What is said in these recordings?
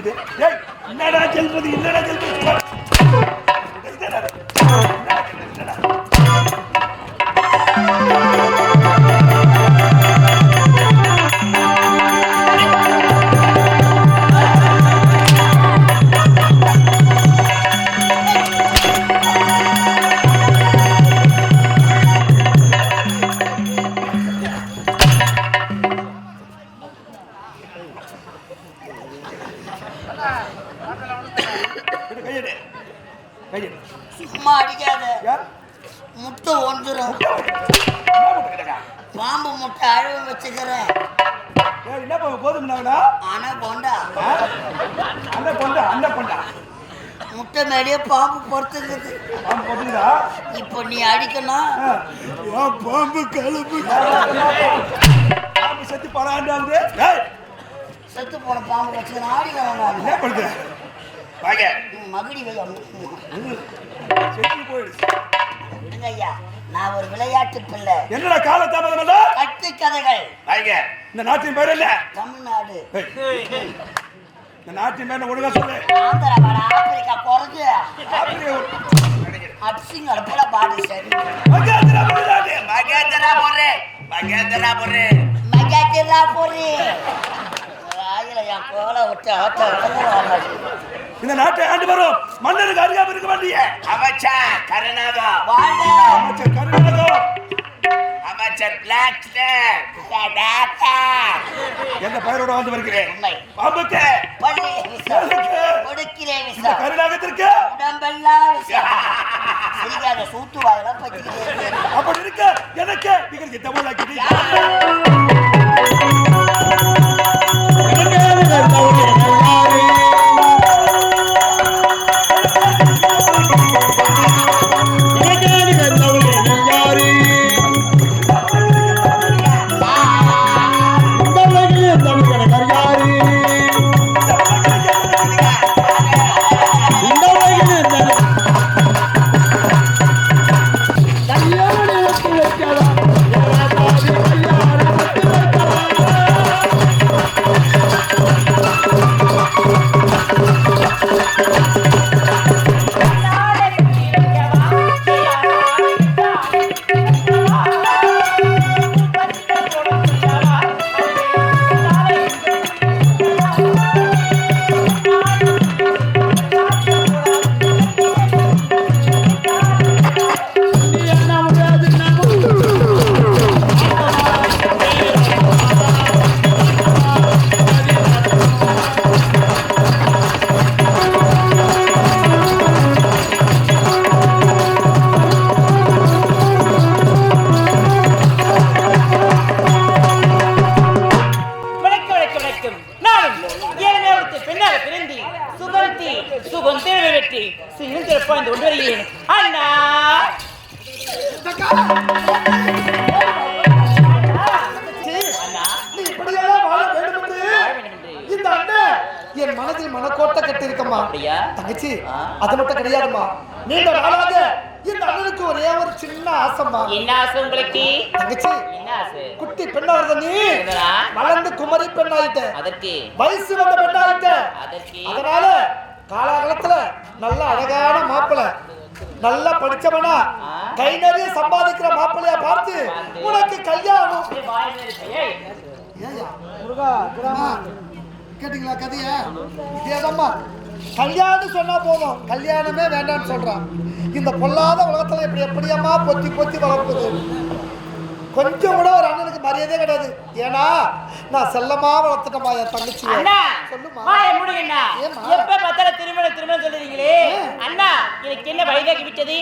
செல்வது என்னடா செல்வது என்னடா செல்வது சும்மா அடிக்காத? முட்டை ஒன்றுரும்? பாம்பு முட்டை அழுவ வச்சுக்கிறேன் என்ன போதும்னாங்கடா? ஆனா கொண்டா? அண்ணன் கொண்டா, அண்ணன் கொண்டா. முட்டை மேலேயே பாம்பு பொறுத்துக்குது பாம்பு போட்டுக்குதா? இப்போ நீ அடிக்கணும் ஆ. பாம்பு செத்து பலாண்டாவது ஏய், செத்து போன பாம்பு வச்சுக்கிறேன் ஆடிக்கிறேன் நான் என்ன பண்ணுது வாங்க. ம், மகுடி வையா செத்து போயிடுச்சு. விடுங்க ஐயா நான் ஒரு விளையாட்டு பிள்ளை. என்னடா கால தாமதம் இல்ல கட்டு கதைகள். வாங்க. இந்த நாட்டின் பேர் என்ன? தமிழ்நாடு. இந்த நாட்டின் பேர் ஒழுங்கா சொல்லு. ஆந்திரா வட ஆப்பிரிக்கா குறைஞ்சு ஆப்பிரிக்கா அடுப்புல பாடு சரி. மகேந்திரா தமிழ்நாடு. மகேந்திரா போறே மகேந்திரா போறே மகாத்திரா பொறி ராயில என் கோலை விட்டு ஆட்ட விளங்குவாங்க இந்த நாட்டை ஆண்டு வரும். மன்னருக்கு அறியாம இருக்க வேண்டிய அமைச்சர் கருணாகம் அமைச்சர் கருணாகம் அமைச்சர் பிளாக் எந்த பெயரோட வந்து வருகிறேன்? பாம்புக்கு. பள்ளி விஷம் கொடுக்கிறே இந்த விஷம் கருணாகத்திற்கு உடம்பெல்லாம் சிரிக்காத சூத்து வாயெல்லாம் இருக்கு அப்படி இருக்க எனக்கு. நீங்கள் தமிழாக்கி வணக்கம் என் மனதில் மனக்கோட்டை கட்டி இருக்கம்மா? தங்கச்சி. அது மட்டும் கிடையாதும்மா. நீண்ட நாளாக இந்த அண்ணனுக்கு ஒரே ஒரு சின்ன ஆசைம்மா. என்ன ஆசை உங்களுக்கு? தங்கச்சி குட்டி பெண்ணாகிறத நீ? வளர்ந்து குமரி பெண்ணாயிட்ட. அதற்கு? வயசு வந்த பெண்ணாயிட்ட. அதனால காலாகாலத்துல நல்ல அழகான மாப்பிளை. நல்லா படிச்சவனா. கை நிறைய சம்பாதிக்கிற மாப்பிள்ளைய பார்த்து உனக்கு கல்யாணம். கேட்டீங்களா கதைய? இதேதாம்மா. கல்யாணம் சொன்னா போதும். கல்யாணமே வேண்டாம்னு சொல்றான். இந்த பொல்லாத உலகத்துல இப்படி எப்படியம்மா பொத்தி பொத்தி வளர்ப்பது? கொஞ்சம் கூட ஒரு அண்ணனுக்கு மரியாதையே கிடையாது. ஏன்னா நான் செல்லமா வளர்த்துட்டேம்மா என் தங்கச்சி சொல்லுமா திருமணம் திருமணம் சொல்லுறீங்களே? அண்ணா வயதாகி விட்டது?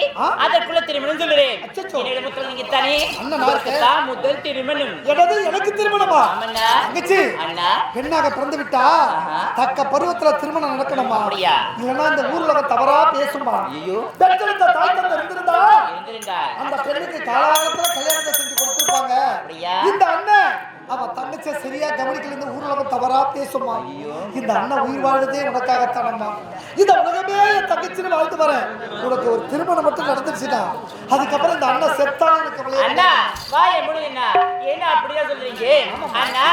அதற்குள்ள திருமணம் சொல்லுறேன் அச்சச்சோ. என்னிடம் முத்தம் நீங்க தானே? அண்ணன் நான் இருக்கேன். தான் முதல் திருமணம். எனது எனக்கு திருமணமா? ஆமண்ணா தங்கச்சி அண்ணா பெண்ணாக பிறந்து விட்டா தக்க பருவத்துல திருமணம் நடக்கணுமா? இல்லைன்னா இந்த ஊர்ல தவறா பேசுமா? ஐயோ பெற்றெடுத்த தாய் தந்தை இருந்திருந்தா? இருந்திருந்தா அந்த பெண்ணுக்கு காலாகாலத்துல கல்யாணத்தை செஞ்சு கொடுத்திருப்பாங்க. அப்படியா? இந்த அண்ணன் அவன் தங்கச்சிய சரியா கவனிக்கல இந்த ஊர்ல தவறா பேசுமா? இந்த அண்ணன் உயிர் வாழ்றதே உனக்காகத்தானம்மா. இந்த உலகமே என் தங்கச்சின்னு வாழ்த்து வரேன். உனக்கு ஒரு திருமணம் மட்டும் நடந்துருச்சுன்னா அதுக்கப்புறம் இந்த அண்ணன் செத்தாலும் எனக்கு அண்ணா மூடுங்கண்ணா என்ன அப்படியா சொல்றீங்க. அண்ணா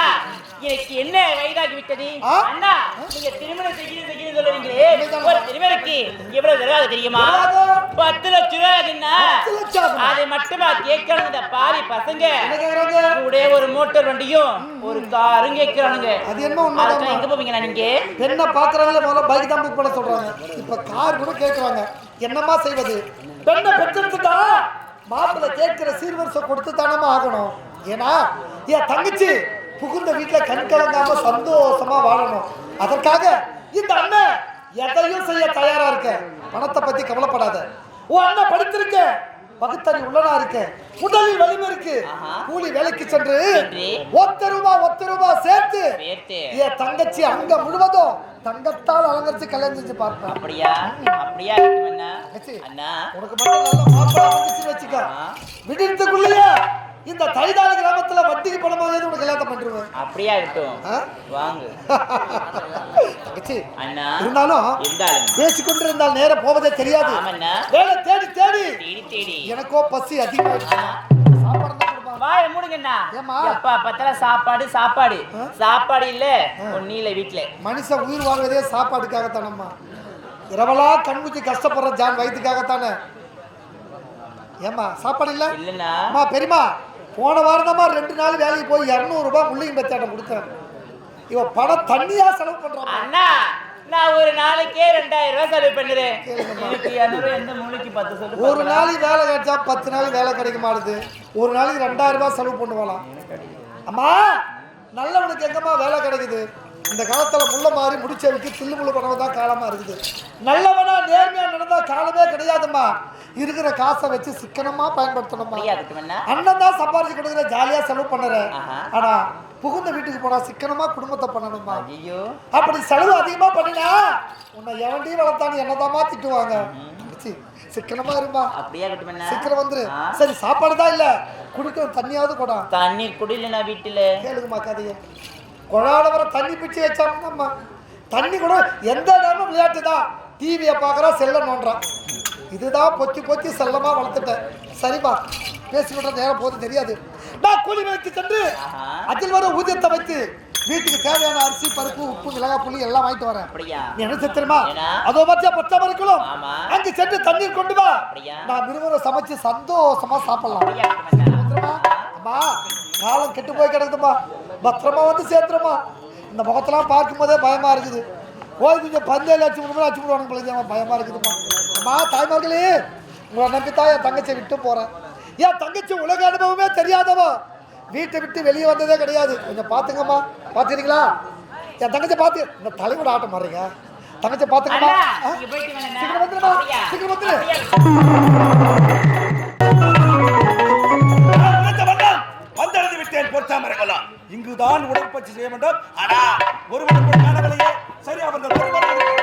எனக்கு என்ன வயதாகி விட்டது? அண்ணா நீங்க திருமணம் செய்யணும் சொல்றீங்களே உண்மைதான். ஒரு திருமணக்கு எவ்வளவு தருவாங்க தெரியுமா? பத்து லட்சம் ரூபாய்? அதை மட்டுமா கேட்கணும் இந்த பாவி பசங்க? என்ன? கூட ஒரு மோட்டார் வண்டியும் ஒரு காரும் கேட்கறானுங்க. அது என்ன? அதுக்கு எங்க போவீங்கண்ணா நீங்க? பெண்ணை பாக்குறாங்களே முதல்ல பைக் தான் புக் பண்ண சொல்றாங்க. இப்ப கார் கூட கேக்குறாங்க என்னம்மா செய்வது? பெண்ணை பெற்றெடுத்துட்டா? மாப்பிள்ளை கேட்கிற சீர்வரிசை கொடுத்து தானமா ஆகணும். ஏன்னா என் தங்கச்சி புகுந்த வீட்டுல கண் கலங்காம சந்தோஷமா வாழணும். அதற்காக இந்த அண்ணன் எதையும் செய்ய தயாரா இருக்க. பணத்தை பத்தி கவலைப்படாத. உன் அண்ணன் படித்திருக்க. பகுத்தறி உள்ளனா இருக்க. உடலில் வலிமை இருக்கு. கூலி வேலைக்கு சென்று. ஒத்த ரூபா ஒத்த ரூபா சேர்த்து. என் தங்கச்சி அங்க முழுவதும் தங்கத்தால் அலங்கரிச்சு கல்யாணம் செஞ்சு பார்ப்பேன். அப்படியா? அப்படியா. அண்ணா? உனக்கு மட்டும் நல்ல மாப்பிள்ளை வச்சுக்க. ஆ. விடியத்துக்குள்ளேயே இந்த வட்டிக்கு உனக்கு கல்யாணம் பண்ணிருவேன் அப்படியா இருக்கட்டும் ஆ? வாங்க. அண்ணா இருந்தாலும் இருந்தாலும். பேசிக்கொண்டு இருந்தால் நேரம் போவதே தெரியாது. வேலை தேடி தேடி. தேடி தேடி. எனக்கோ பசி தான் கொடுப்பாங்க. வாய மூடுங்கண்ணா? எப்பா பார்த்தாலும் சாப்பாடு சாப்பாடு. சாப்பாடு இல்ல ஒன்னும் இல்ல வீட்டுல மனுஷன் உயிர் வாழ்வதே சாப்பாட்டுக்காகத்தானம்மா. இரவெல்லாம் கண்முச்சி கஷ்டப்படுற ஜான் வயிற்றுக்காகத்தானே ஏம்மா சாப்பாடு இல்ல? இல்லண்ணா. அம்மா பெரியம்மா. போன வாரம் தான் ரெண்டு நாள் வேலைக்கு போய் இரநூறுபா முள்ளிங்க பச்சாட்டம் கொடுத்தேன். இவ பணம் தண்ணியா செலவு பண்றான் அண்ணா நான் ஒரு நாளைக்கே ரெண்டாயிரம் ரூபாய் செலவு பண்ணுறேன். எந்த மூளைக்கு பத்து சொல்லு ஒரு. நாளைக்கு வேலை கிடைச்சா பத்து நாளைக்கு வேலை கிடைக்க மாட்டுது ஒரு நாளைக்கு ரெண்டாயிரம் ரூபாய் செலவு பண்ணுவாளாம். அம்மா நல்லவனுக்கு எங்கம்மா வேலை கிடைக்குது? இந்த காலத்துல முள்ள மாதிரி முடிச்சவனுக்கு தில்லு முள்ளு பணம் தான் காலமா இருக்குது. நல்லவனா நேர்மையா நடந்தா காலமே கிடையாதும்மா. இருக்கிற காசை வச்சு சிக்கனமா அப்படியா இருக்கட்டுமண்ணா அண்ணன் தான் சம்பாரிச்சு கொடுக்குற ஜாலியா செலவு பண்ணுற. ஆஹா. ஆனா புகுந்த வீட்டுக்கு போனா சிக்கனமா குடும்பத்தை பண்ணணும்மா. ஐயோ அப்படி செலவு அதிகமா பண்ணினா உன்னை எவன்டி வளர்த்தான்னு என்னதாம்மா திட்டுவாங்க. சிக்கனமா இருமா அப்படியா சீக்கிரம் வந்துரு. சரி சாப்பாடு தான் இல்ல. குடிக்க தண்ணியாவது கொடா. தண்ணீர் குடியிலண்ணா வீட்டுல. கேளுங்கம்மா கதைய. குழால வர தண்ணி பிடிச்சி வச்சாங்கம்மா தண்ணி கூட எந்த நேரமும் விளையாட்டு தான் டிவியை பார்க்குறா செல்ல நோண்டுறான் இதுதான் பொத்தி பொத்தி செல்லமா வளர்த்துட்டேன். சரிப்பா பேசிக்கிட்ட நேரம் போது தெரியாது. நான் கூலி வேலைக்கு சென்று. அதில் வர ஊதியத்தை வைத்து வீட்டுக்கு தேவையான அரிசி பருப்பு உப்பு மிளகாய் புளி எல்லாம் வாங்கிட்டு வரேன். என்ன ஏன்னா? அதோ பச்சை பச்சை மறுக்கணும் ஆமா. அங்கு சென்று தண்ணீர் கொண்டு வா? நான் விரும்புகிற சமைச்சு சந்தோஷமா சாப்பிடலாம். அம்மா காலம் கெட்டு போய் கிடக்குதும்மா. பத்திரமா வந்து சேர்த்துறமா இந்த முகத்தெல்லாம் பார்க்கும் போதே பயமா இருக்குது. போய் கொஞ்சம் பந்தேல அச்சு விடுவோம் அச்சு விடுவாங்க பிள்ளைங்க பயமா இருக்குதும்மா அம்மா தாய்மார்களே உங்களை நம்பித்தான் என் தங்கச்சியை விட்டு போறேன். என் தங்கச்சி உலக அனுபவமே தெரியாதவோ. வீட்டை விட்டு வெளியே வந்ததே கிடையாது. கொஞ்சம் பார்த்துங்கம்மா. பார்த்துக்கிறீங்களா? என் தங்கச்சி பார்த்து இந்த தலைவிட ஆட்டம் மாறுறீங்க தங்கச்சி பார்த்துக்கம்மா. சீக்கிரம் வந்துடுமா? சீக்கிரம் வந்துடு. இங்குதான் உடற்பயிற்சி செய்ய வேண்டும் ஆனா ஒருவர் காணவில்லையே. சரி அவர்கள் ஒருவர்